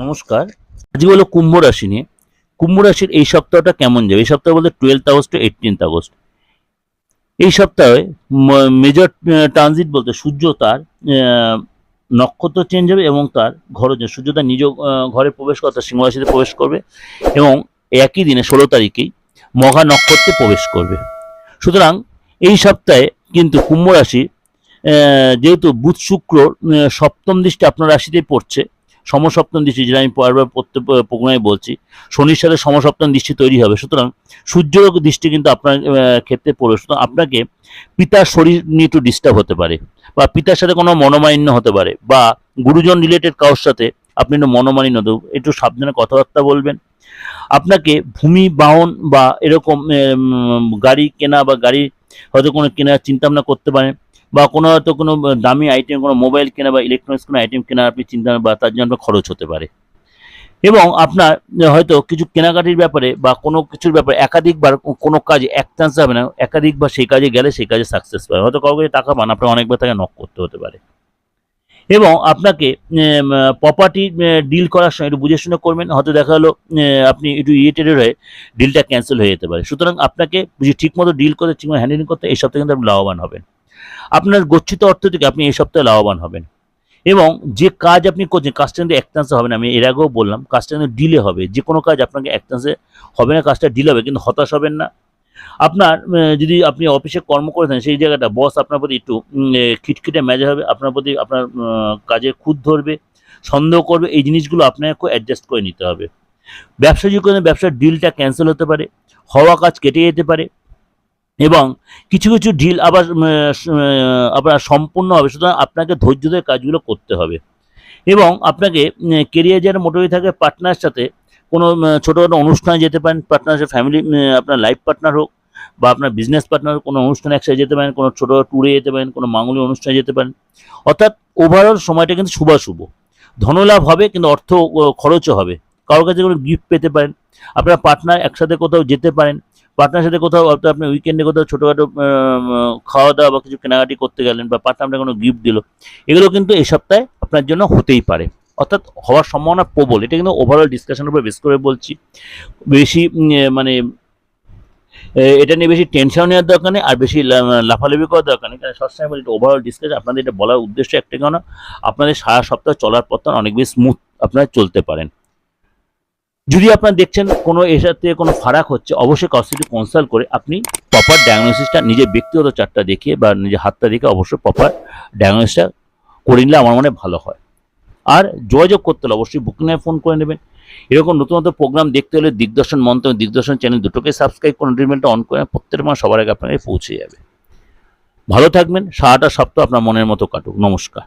নমস্কার। আজকে হলো কুম্ভ রাশি নিয়ে। কুম্ভ রাশির এই সপ্তাহটা কেমন যাবে? এই সপ্তাহ বলতে twelfth August to eighteenth August. এই সপ্তাহে মেজর ট্রানজিট বলতে সূর্য তার নক্ষত্র চেঞ্জ হবে এবং তার ঘর সূর্য তার নিজ ঘরে প্রবেশ করে তার সিংহ রাশিতে প্রবেশ করবে এবং একই দিনে ষোলো তারিখেই মঘা নক্ষত্রে প্রবেশ করবে। সুতরাং এই সপ্তাহে কিন্তু কুম্ভ রাশি যেহেতু বুধ, শুক্র সপ্তম দৃষ্টি আপনার রাশিতেই পড়ছে সমসপ্তম দৃষ্টি, যেটা আমি পরের প্রত্যেক প্রোগ্রামে বলছি, শনির সাথে সমসপ্তম দৃষ্টি তৈরি হবে। সুতরাং সূর্যের দৃষ্টি কিন্তু আপনার ক্ষেত্রে পড়বে। সুতরাং আপনাকে পিতার শরীর নিয়ে একটু ডিস্টার্ব হতে পারে বা পিতার সাথে কোনো মনোমালিন্য হতে পারে বা গুরুজন রিলেটেড কারোর সাথে আপনি একটু মনোমালিন্য একটু সাবধানে কথাবার্তা বলবেন। আপনাকে ভূমি বাহন বা এরকম গাড়ি কেনা বা গাড়ি হয়তো কোনো কেনার চিন্তা ভাবনা করতে পারেন। বা কোনো হয়তো কোনো দামি আইটেম কোনো মোবাইল কেনা বা ইলেকট্রনিক্স কোনো আইটেম কেনা আপনি চিন্তা বা তার জন্য আপনার খরচ হতে পারে। এবং আপনার হয়তো কিছু কেনাকাটির ব্যাপারে বা কোনো কিছুর ব্যাপারে একাধিকবার কোনো কাজে এক চান্স হবে না, একাধিকবার সেই কাজে গেলে সেই কাজে সাকসেস পাবে। হয়তো কাউকে টাকা পান, আপনার অনেকবার তাকে নক করতে হতে পারে। এবং আপনাকে প্রপার্টি ডিল করার সময় একটু বুঝে শুনে করবেন, হয়তো দেখা হলো আপনি একটু ইরিটেটেড হয়ে ডিলটা ক্যান্সেল হয়ে যেতে পারে। সুতরাং আপনাকে বুঝে ঠিকমতো ডিল করতে, ঠিকমতো হ্যান্ডেলিং করতে, এই সপ্তাহে কিন্তু আপনি লাভবান হবেন। আপনার গচ্ছিত অর্থ থেকে আপনি এই সপ্তাহে লাভবান হবেন। এবং যে কাজ আপনি করছেন কাজটা এক চান্সে হবে না, আমি এর আগেও বললাম কাজটা ডিলে হবে। যে কোনো কাজ আপনাকে এক চান্সে হবে না, কাজটা ডিলে হবে, কিন্তু হতাশ হবেন না। আপনার যদি আপনি অফিসে কর্ম করে থাকেন, সেই জায়গাটা বস আপনার প্রতি একটু খিটখিটে মেজে হবে, আপনার প্রতি আপনার কাজে খুদ ধরবে, সন্দেহ করবে, এই জিনিসগুলো আপনাকে অ্যাডজাস্ট করে নিতে হবে। ব্যবসা যদি করেন ব্যবসার ডিলটা ক্যান্সেল হতে পারে, হওয়া কাজ কেটে যেতে পারে এবং কিছু কিছু ডিল আবার আবার সম্পূর্ণ হবে। সুতরাং আপনাকে ধৈর্য ধরে কাজগুলো করতে হবে। এবং আপনাকে কেরিয়ার যারা মোটামুটি থাকে পার্টনার সাথে কোনো উম, ছোটোখাটো অনুষ্ঠানে যেতে পারেন পার্টনার ফ্যামিলি আপনার লাইফ পার্টনার হোক বা আপনার বিজনেস পার্টনার কোনো অনুষ্ঠানে একসাথে যেতে পারেন কোনো ছোটো ট্যুরে যেতে পারেন কোনো মাঙ্গলিক অনুষ্ঠানে যেতে পারেন। অর্থাৎ ওভারঅল সময়টা কিন্তু শুভাশুভ ধনলাভ হবে কিন্তু অর্থ খরচও হবে। কারোর কাছে কোনো গিফট পেতে পারেন। আপনার পার্টনার একসাথে কোথাও যেতে পারেন। পার্টনার সাথে কোথাও হয়তো আপনি উইকেন্ডে কোথাও ছোটোখাটো খাওয়া দাওয়া বা কিছু কেনাকাটি করতে গেলেন বা পার্টনার আপনার কোনো গিফট দিল, এগুলো কিন্তু এই সপ্তাহে আপনার জন্য হতেই পারে। অর্থাৎ হওয়ার সম্ভাবনা প্রবল। এটা কিন্তু ওভারঅল ডিসকাশনের উপর বেশ করে বলছি। বেশি মানে এটা নিয়ে বেশি টেনশন নেওয়ার দরকার নেই, আর বেশি লাফালাফি করার দরকার নেই। কারণ সবসময় বলি ওভারঅল ডিসকাশন আপনাদের এটা বলার উদ্দেশ্য একটা কেন? আপনাদের সারা সপ্তাহ চলার পথ অনেক বেশি স্মুথ আপনারা চলতে পারেন। যদি আপনারা দেখছেন কোনো এর সাথে কোনো ফারাক হচ্ছে, অবশ্যই সাথে কনসাল্ট করে আপনি প্রপার ডায়াগনোসিসটা নিজের ব্যক্তিগত চারটা দেখিয়ে বা নিজের হাতটা দেখে অবশ্যই প্রপার ডায়াগনোসিসটা করে নিলে আমার মনে ভালো হয়। আর যোগাযোগ করতে হলে অবশ্যই বুকিংয়ে ফোন করে নেবেন। এরকম নতুন নতুন প্রোগ্রাম দেখতে হলে দিগদর্শন মন্ত্র, দিগদর্শন চ্যানেল দুটোকে সাবস্ক্রাইব করুন নোটিফিকেশনটা অন করে প্রত্যেক মাস সবার আগে আপনাকে পৌঁছে যাবে। ভালো থাকবেন, সারাটা সপ্তাহ আপনার মনের মতো কাটুক। নমস্কার।